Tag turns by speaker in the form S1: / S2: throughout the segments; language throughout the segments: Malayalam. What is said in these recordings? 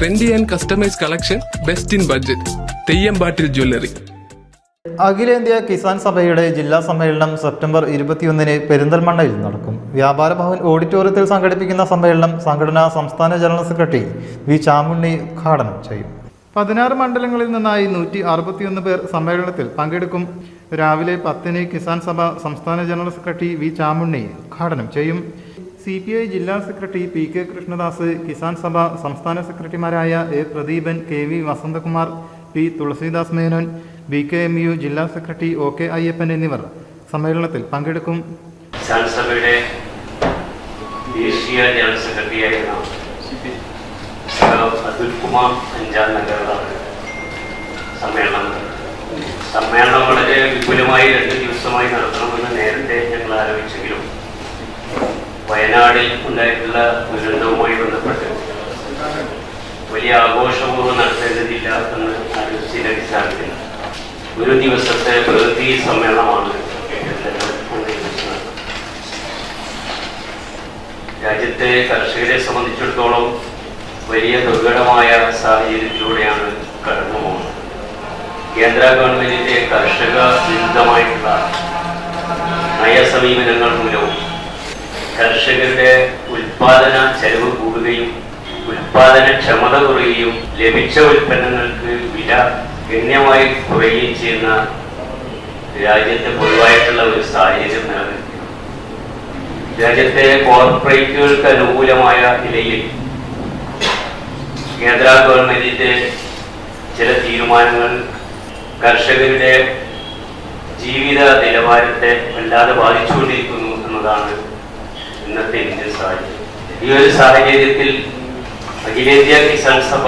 S1: Trendy and customise collection best in budget Theyyampattil jewellery
S2: അഖിലേന്ത്യാ കിസാൻ സഭയുടെ ജില്ലാ സമ്മേളനം സെപ്റ്റംബർ ഇരുപത്തിയൊന്നിന് പെരിന്തൽമണ്ണയിൽ നടക്കും. വ്യാപാര ഭവൻ ഓഡിറ്റോറിയത്തിൽ സംഘടിപ്പിക്കുന്ന സമ്മേളനം സംഘടനാ സംസ്ഥാന ജനറൽ സെക്രട്ടറി വി ചാമുണ്ണി ഉദ്ഘാടനം ചെയ്യും. പതിനാറ് മണ്ഡലങ്ങളിൽ നിന്നായി നൂറ്റി അറുപത്തിയൊന്ന് പേർ സമ്മേളനത്തിൽ പങ്കെടുക്കും. രാവിലെ പത്തിന് കിസാൻ സഭ സംസ്ഥാന ജനറൽ സെക്രട്ടറി വി ചാമുണ്ണി ഉദ്ഘാടനം ചെയ്യും. സി പി ഐ ജില്ലാ secretary P K Krishnadas Kisan Sabha സംസ്ഥാന സെക്രട്ടറിമാരായ A Pradeepan K V Vasanthakumar P Thulaseedas Menon B K M U ജില്ലാ സെക്രട്ടറി ഒ കെ അയ്യപ്പൻ എന്നിവർ സമ്മേളനത്തിൽ പങ്കെടുക്കും.
S3: സഭയുടെ ദേശീയ ജനറൽ സെക്രട്ടറിയായിരുന്ന സമ്മേളനം. സമ്മേളനം വളരെ വിപുലമായി രണ്ട് ദിവസമായി നടത്തണമെന്ന് വയനാടിൽ ഉണ്ടായിട്ടുള്ള ദുരന്തവുമായി ബന്ധപ്പെട്ട് വലിയ ആഘോഷമൊന്നും നടത്തേണ്ടതില്ല എന്ന് ആലോചിച്ചതിന്റെ അടിസ്ഥാനത്തിൽ ഒരു ദിവസത്തെ പ്രകൃതി സമ്മേളനമാണ്. രാജ്യത്തെ കർഷകരെ സംബന്ധിച്ചിടത്തോളം വലിയ ദുർഘടമായ സാഹചര്യത്തിലൂടെയാണ് കടന്നു പോകുന്നത് കേന്ദ്ര ഗവൺമെന്റിന്റെ കർഷക വിരുദ്ധമായിട്ടുള്ള നയസമീപനങ്ങൾ മൂലവും കർഷകരുടെ ഉൽപാദന ചെലവ് കൂടുകയും ഉൽപാദന ക്ഷമത കുറയുകയും ലഭിച്ച ഉൽപ്പന്നങ്ങൾക്ക് വില ഗണ്യമായി കുറയുകയും ചെയ്യുന്ന രാജ്യത്തെ പൊതുവായിട്ടുള്ള ഒരു സാഹചര്യം നിലനിൽക്കുന്നു. രാജ്യത്തെ കോർപ്പറേറ്റുകൾക്ക് അനുകൂലമായ നിലയിൽ കേന്ദ്ര ഗവൺമെന്റിന്റെ ചില തീരുമാനങ്ങൾ കർഷകരുടെ ജീവിത നിലവാരത്തെ വല്ലാതെ ബാധിച്ചുകൊണ്ടിരിക്കുന്നു എന്നതാണ് ഇന്നത്തെ ഇന്ത്യൻ സാഹചര്യം ഈ ഒരു സാഹചര്യത്തിൽ അഖിലേന്ത്യാ കിസാൻ സഭ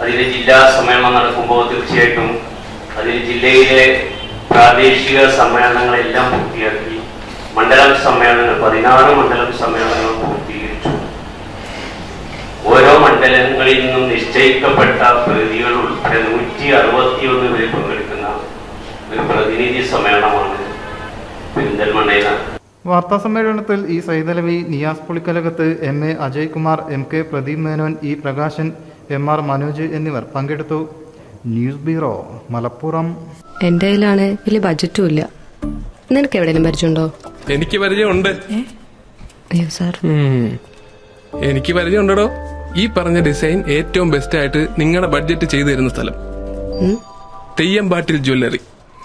S3: അതിലെ ജില്ലാ സമ്മേളനം നടക്കുമ്പോൾ തീർച്ചയായിട്ടും അതിൽ ജില്ലയിലെ പ്രാദേശിക സമ്മേളനങ്ങളെല്ലാം പൂർത്തിയാക്കി മണ്ഡലം സമ്മേളനങ്ങൾ പതിനാറ് മണ്ഡലം സമ്മേളനങ്ങൾ പൂർത്തീകരിച്ചു. ഓരോ മണ്ഡലങ്ങളിൽ നിന്നും നിശ്ചയിക്കപ്പെട്ട പ്രതികൾ ഉൾപ്പെടെ നൂറ്റി അറുപത്തിയൊന്ന് പേര് പങ്കെടുക്കുന്ന ഒരു പ്രതിനിധി സമ്മേളനമാണ് നടക്കുന്നത്
S2: വാർത്താ സമ്മേളനത്തിൽ E Saithalavi Niyas Pulikkalakath M A Ajay Kumar M K Pradeep Menon E Prakashan M R Manoj എന്നിവർ പങ്കെടുത്തു. News bureau Malappuram.
S4: എന്റെ കയ്യിലാണ് വലിയ ബജറ്റും ഇല്ല. നിനക്ക് എവിടെയും പരിചയമുണ്ടോ?
S1: എനിക്ക് പരിചയമുണ്ട്.
S4: അയ്യോ സാർ.
S1: എനിക്ക് പരിചയമുണ്ടോ ഈ പറഞ്ഞ ഡിസൈൻ ഏറ്റവും ബെസ്റ്റ് ആയിട്ട് നിങ്ങളുടെ ബഡ്ജറ്റ് ചെയ്തു തരുന്ന സ്ഥലം Theyyampattil jewellery